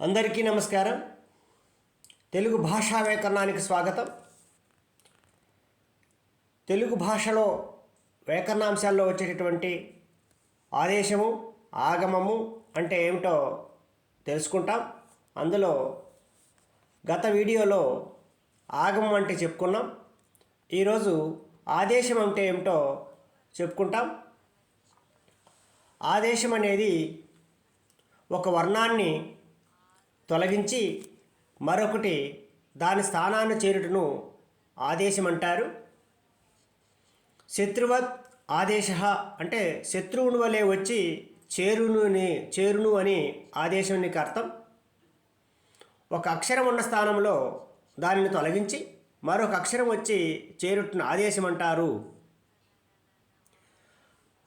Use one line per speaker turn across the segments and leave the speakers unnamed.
అందరికీ నమస్కారం. తెలుగు భాషా వ్యాకరణానికి స్వాగతం. తెలుగు భాషలో వ్యాకరణాంశాల్లో వచ్చేటటువంటి ఆదేశము ఆగమము అంటే ఏమిటో తెలుసుకుంటాం. అందులో గత వీడియోలో ఆగమం అంటే చెప్పుకున్నాం. ఈరోజు ఆదేశం అంటే ఏమిటో చెప్పుకుంటాం. ఆదేశం అనేది ఒక వర్ణాన్ని తొలగించి మరొకటి దాని స్థానాన్ని చేరుటను ఆదేశం అంటారు శత్రువత్ ఆదేశ అంటే శత్రువుని వలె వచ్చి చేరును అని చేరును అని ఆదేశానికి అర్థం. ఒక అక్షరం ఉన్న స్థానంలో దానిని తొలగించి మరొక అక్షరం వచ్చి చేరుటను ఆదేశం అంటారు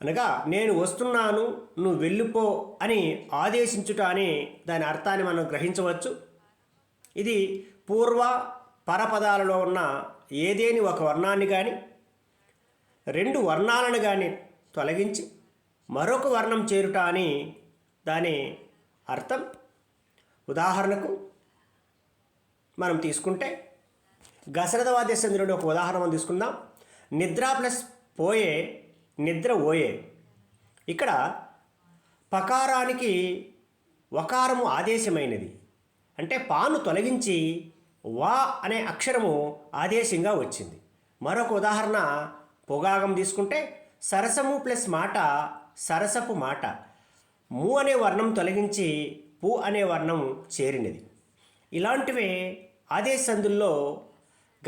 అనగా నేను వస్తున్నాను నువ్వు వెళ్ళిపో అని ఆదేశించుట అని దాని అర్థాన్ని మనం గ్రహించవచ్చు. ఇది పూర్వ పరపదాలలో ఉన్న ఏదేని ఒక వర్ణాన్ని కానీ రెండు వర్ణాలను కానీ తొలగించి మరొక వర్ణం చేరుట అని దాని అర్థం. ఉదాహరణకు మనం తీసుకుంటే గసరథవాద్యస్యం నుండి ఒక ఉదాహరణ తీసుకుందాం. నిద్ర ప్లస్ పోయే నిద్ర ఓయే ఇక్కడ పకారానికి వకారము ఆదేశమైనది. అంటే పాను తొలగించి వా అనే అక్షరము ఆదేశంగా వచ్చింది. మరొక ఉదాహరణ పొగాగం తీసుకుంటే సరసము ప్లస్ మాట సరసపు మాట. ము అనే వర్ణం తొలగించి పు అనే వర్ణం చేరినది. ఇలాంటివే ఆదేశందుల్లో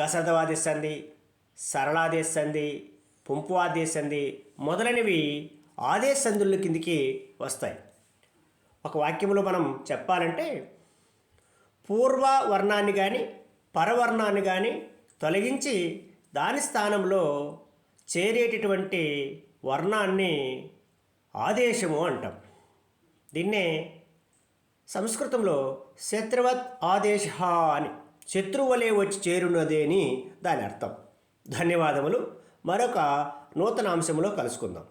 గసదవాదేశంది సరళాదేశంది పుంపు ఆదేశంది మొదలైనవి ఆదేశందుల కిందికి వస్తాయి. ఒక వాక్యంలో మనం చెప్పాలంటే పూర్వ వర్ణాన్ని కానీ పరవర్ణాన్ని కానీ తొలగించి దాని స్థానంలో చేరేటటువంటి వర్ణాన్ని ఆదేశము అంటాం. దీన్నే సంస్కృతంలో శత్రువత్ ఆదేశ అని శత్రువులే వచ్చి చేరున్నదే అని దాని అర్థం. ధన్యవాదములు. మరొక నూతన అంశంలో కలుసుకుందాం.